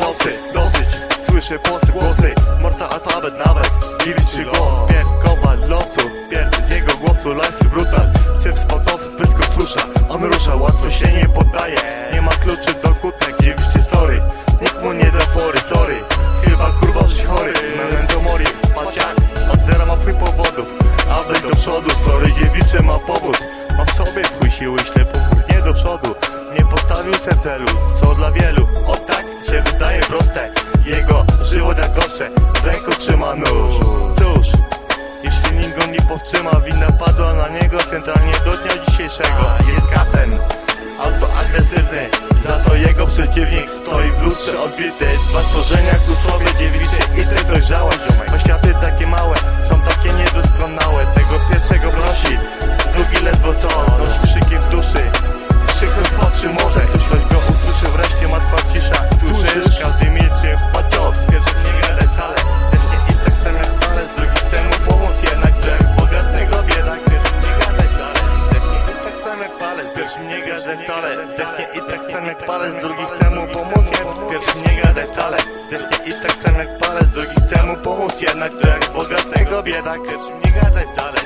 nocy Dosyć, słyszę posy, głosy. Morsa alfabet nawet, nie liczy głos. Pierkowa losu, pierwszy z jego głosu Life's brutal, syf spod osób Pysko susza, on rusza, łatwo się nie poddaje. Nie ma kluczy do kutek, dziewiście story Nikt mu nie da fory, sorry. Chyba kurwa żyć chory, memento mori Paciak, od zera ma chuj powodów Aby do przodu, story dziewicze ma powód. Ma w sobie chuj siły, ślepo nie do przodu. Nie postawił se celu, co dla wielu się wydaje proste Jego żywot jak gorsze. W ręku trzyma nóż. Cóż, jeśli nikt go nie powstrzyma Wina padła na niego centralnie do dnia dzisiejszego. Jest katen autoagresywny Za to jego przeciwnik stoi w lustrze odbity. Dwa stworzenia ku sobie dziewicze i te dojrzałe Bo palec Pierwszy nie gadaj wcale, zdechnie i tak samo jak palec Drugi chce mu pomóc, pierwszy nie gadaj wcale. Zdechnie i tak samo jak palec, drugi chce mu pomóc Jednak to jak bogatego biedak Pierwszy nie gadaj wcale